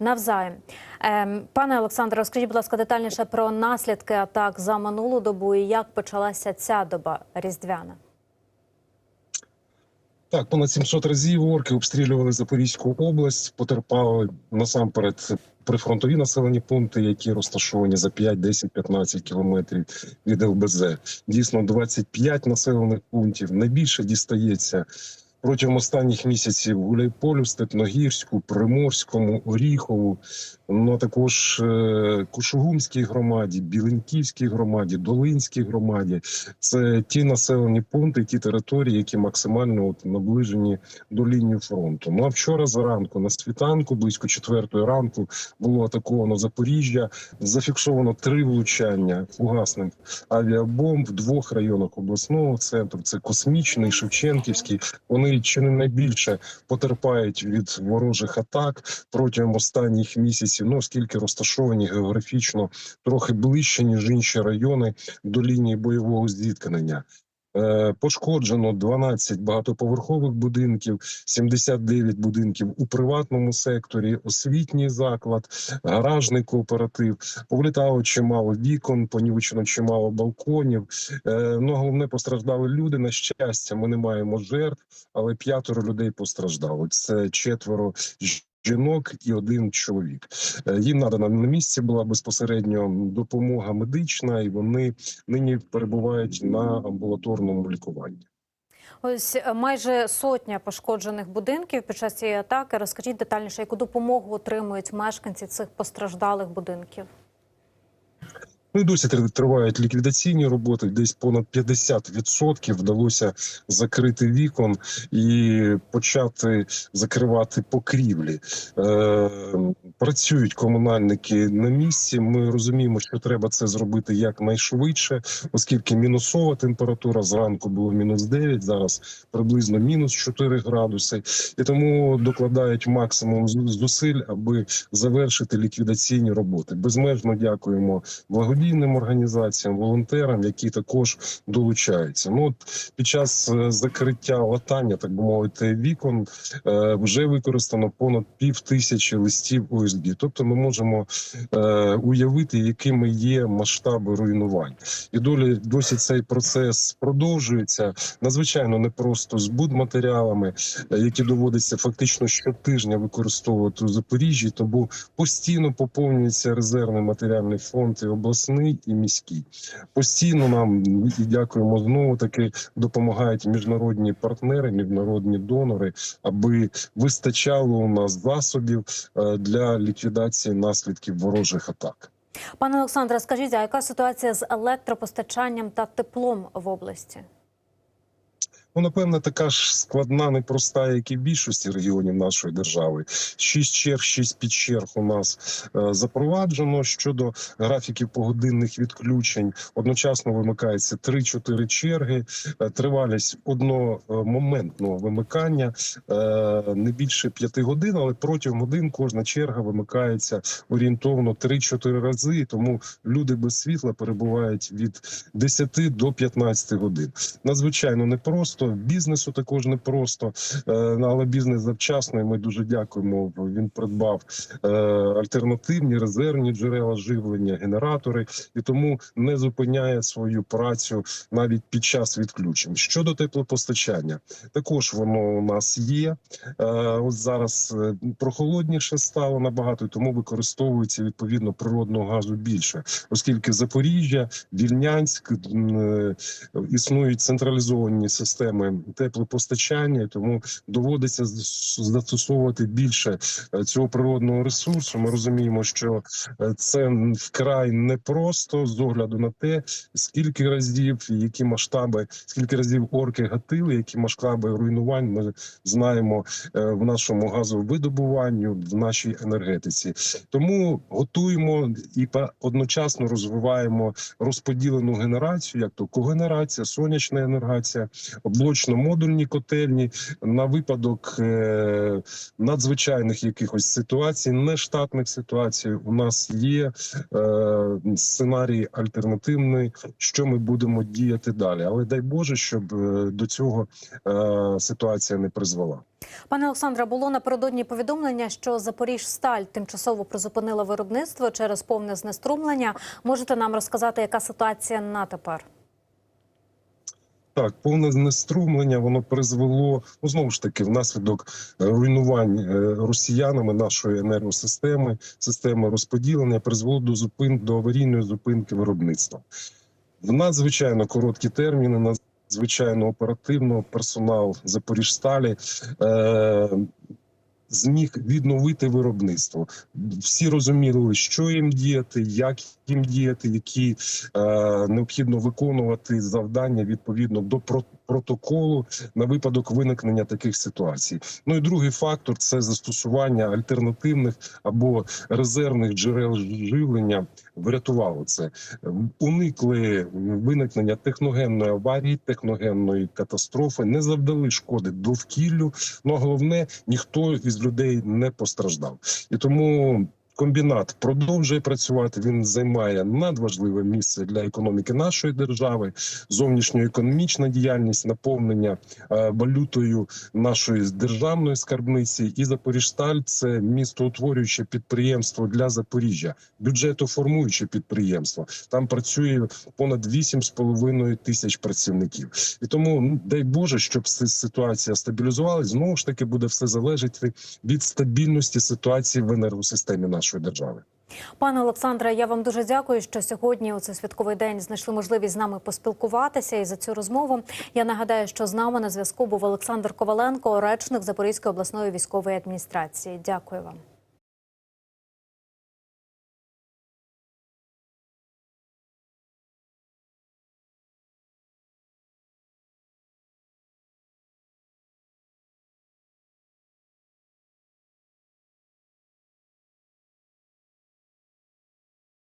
Навзаєм. Ем, Пане Олександре, розкажіть, будь ласка, детальніше про наслідки атак за минулу добу і як почалася ця доба різдвяна. Так, понад 700 разів орки обстрілювали Запорізьку область, потерпали насамперед прифронтові населені пункти, які розташовані за 5, 10, 15 кілометрів від ЛБЗ. Дійсно, 25 населених пунктів. Найбільше дістається протягом останніх місяців Гуляйполю, Степногірську, Приморському, Оріхову, ну а також е, Кушугумській громаді, Біленьківській громаді, Долинській громаді. Це ті населені пункти, ті території, які максимально от наближені до лінії фронту. Ну а вчора зранку на світанку, близько четвертої ранку, було атаковано Запоріжжя. Зафіксовано три влучання фугасних авіабомб в двох районах обласного центру. Це космічний, Шевченківський. Вони чи не найбільше потерпають від ворожих атак протягом останніх місяців. Ну оскільки розташовані географічно трохи ближче ніж інші райони до лінії бойового зіткнення. Е, Пошкоджено 12 багатоповерхових будинків, 79 будинків у приватному секторі, освітній заклад, гаражний кооператив. Повлітало чимало вікон, понівечено чимало балконів. Е, Ну головне постраждали люди. На щастя, ми не маємо жертв, але п'ятеро людей постраждало. Це четверо жінок і один чоловік. Е, Їм надана на місці була безпосередньо допомога медична, і вони нині перебувають на амбулаторному лікуванні. Ось е, майже сотня пошкоджених будинків під час цієї атаки. Розкажіть детальніше, яку допомогу отримують мешканці цих постраждалих будинків. Ну і досі тривають ліквідаційні роботи. Десь понад 50% вдалося закрити вікон і почати закривати покрівлі. Працюють комунальники на місці. Ми розуміємо, що треба це зробити якнайшвидше, оскільки мінусова температура зранку було мінус 9, зараз приблизно мінус 4 градуси, і тому докладають максимум зусиль, аби завершити ліквідаційні роботи. Безмежно дякуємо благодійним організаціям, волонтерам, які також долучаються. Ну от під час е, закриття латання, так би мовити, вікон е, вже використано понад пів тисячі листів ОСБ. Тобто, ми можемо е, уявити, якими є масштаби руйнувань, і долі досі цей процес продовжується. Надзвичайно непросто з будматеріалами, е, які доводиться фактично щотижня використовувати у Запоріжжі, тому постійно поповнюється резервний матеріальний фонд і обласний і міський. Постійно нам і дякуємо знову таки допомагають міжнародні партнери, міжнародні донори, аби вистачало у нас засобів е, для ліквідації наслідків ворожих атак. Пане Олександре, скажіть, а яка ситуація з електропостачанням та теплом в області? Ну, напевне, така ж складна, непроста, як і в більшості регіонів нашої держави. Шість черг, шість підчерг у нас е, запроваджено. Щодо графіків погодинних відключень, одночасно вимикається 3-4 черги. Е, Тривалість одномоментного вимикання е, не більше 5 годин, але протягом годин кожна черга вимикається орієнтовно 3-4 рази. Тому люди без світла перебувають від 10 до 15 годин. Надзвичайно непросто. Бізнесу також непросто, Е, але бізнес завчасно. і Ми дуже дякуємо. Він придбав е, альтернативні резервні джерела живлення, генератори, і тому не зупиняє свою працю навіть під час відключень. Щодо теплопостачання, також воно у нас є. Е, Ось зараз прохолодніше стало набагато, тому використовується відповідно природного газу більше, оскільки Запоріжжя, Вільнянськ існують централізовані системи теплопостачання, і тому доводиться застосовувати більше е, цього природного ресурсу. Ми розуміємо, що е, це вкрай непросто з огляду на те, скільки разів, які масштаби, скільки разів орки гатили, які масштаби руйнувань ми знаємо е, в нашому газовидобуванню, в нашій енергетиці. Тому готуємо і одночасно розвиваємо розподілену генерацію, як то когенерація, сонячна енергація, блочно-модульні котельні на випадок е, надзвичайних якихось ситуацій, нештатних ситуацій. У нас є е, сценарій альтернативний, що ми будемо діяти далі. Але дай Боже, щоб е, до цього ситуація не призвела. Пане Олександре, було напередодні повідомлення, що Запоріжсталь тимчасово призупинила виробництво через повне знеструмлення. Можете нам розказати, яка ситуація на тепер? Так, повне знеструмлення воно призвело ну знову ж таки внаслідок е, руйнувань е, росіянами нашої енергосистеми, системи розподілення, призвело до зупин до аварійної зупинки виробництва. В надзвичайно короткі терміни, надзвичайно оперативно персонал Запоріжсталі е, зміг відновити виробництво. Всі розуміли, що їм діяти, як їм діяти, які е, необхідно виконувати завдання відповідно до протоколу на випадок виникнення таких ситуацій. Ну і другий фактор це застосування альтернативних або резервних джерел живлення. Врятувало це, уникли виникнення техногенної аварії, техногенної катастрофи, не завдали шкоди довкіллю. Ну а головне, ніхто із людей не постраждав, і тому. Комбінат продовжує працювати. Він займає надважливе місце для економіки нашої держави, зовнішньоекономічна діяльність, наповнення е, валютою нашої державної скарбниці. І Запоріжсталь це містоутворююче підприємство для Запоріжжя, бюджетоформуюче підприємство. Там працює понад 8,5 тисяч працівників. І тому ну, дай Боже, щоб ситуація стабілізувалась. Знову ж таки буде все залежати від стабільності ситуації в енергосистемі нашої держави. Пане Олександре, я вам дуже дякую, що сьогодні у цей святковий день знайшли можливість з нами поспілкуватися і за цю розмову. Я нагадаю, що з нами на зв'язку був Олександр Коваленко, речник Запорізької обласної військової адміністрації. Дякую вам.